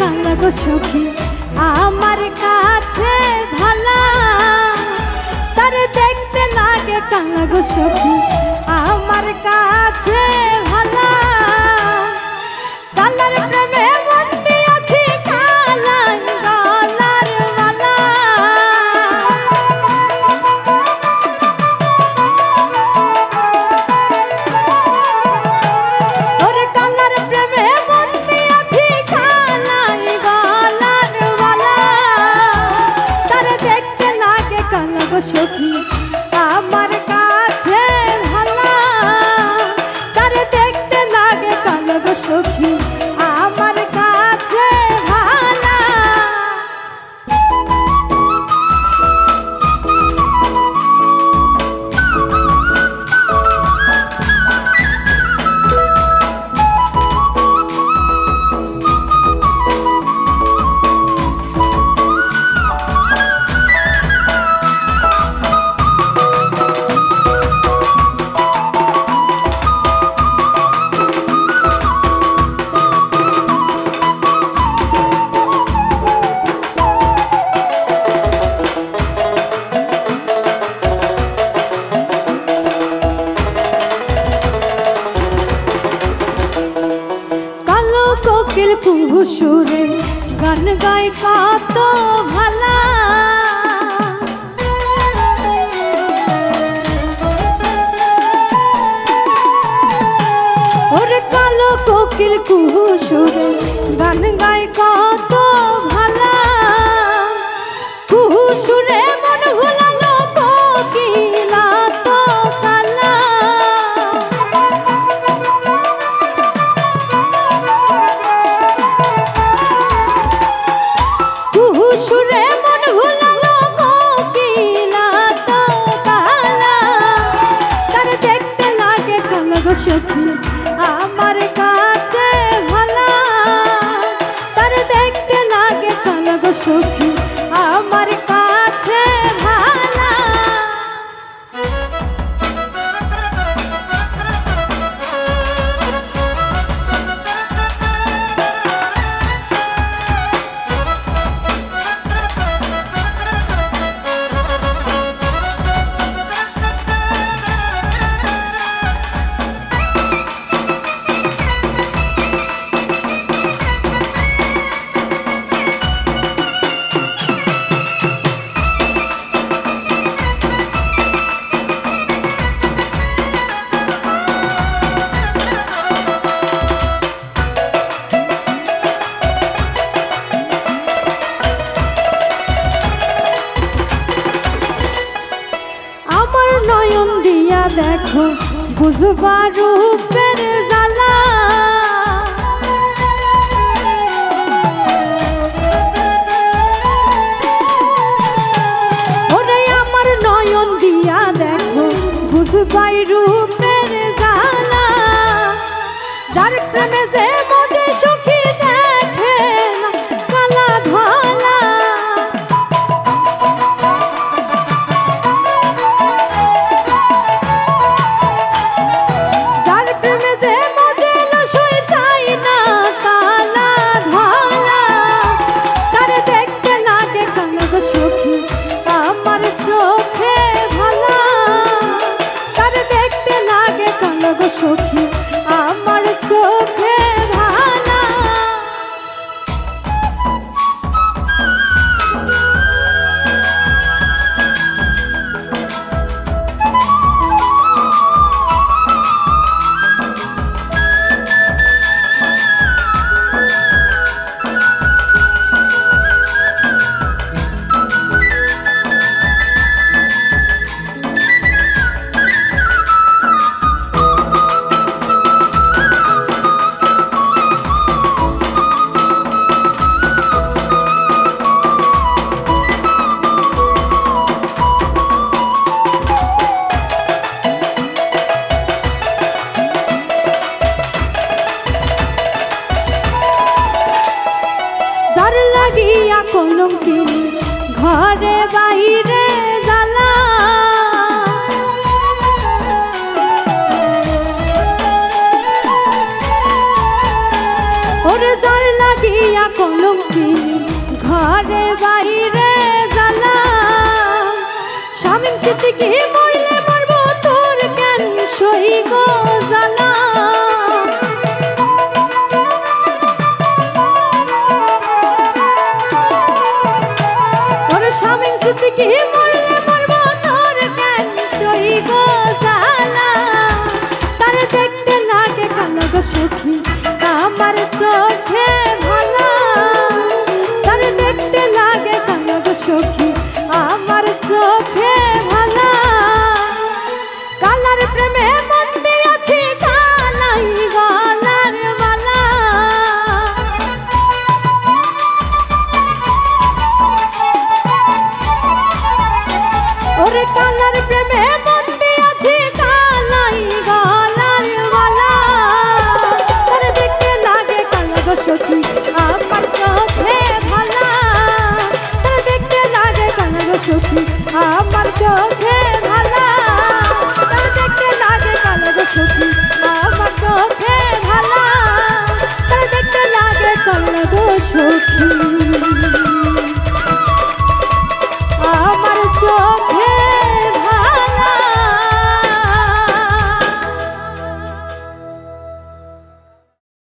কালা গো সখী, আমার কাছে ভালা। তার দেখতে লাগে কালা গো সখী, আমার কাছে ভালা। কালার সখী গানের কুহুসুরে গান গায় কাত ভালো আমার দেখো বুঝবা রূপের সিদ্দিকি মরলে মরবো তোর কেন সই গো জ্বালা ওরে স্বামী জ্বালা তারে দেখতে লাগে কালো গো সখী আমার চোখে আমার চোখে ভালা। তারে দেখতে লাগে কালো গো সখী, আমার চোখে ভালা। তারে দেখতে লাগে কালো গো সখী।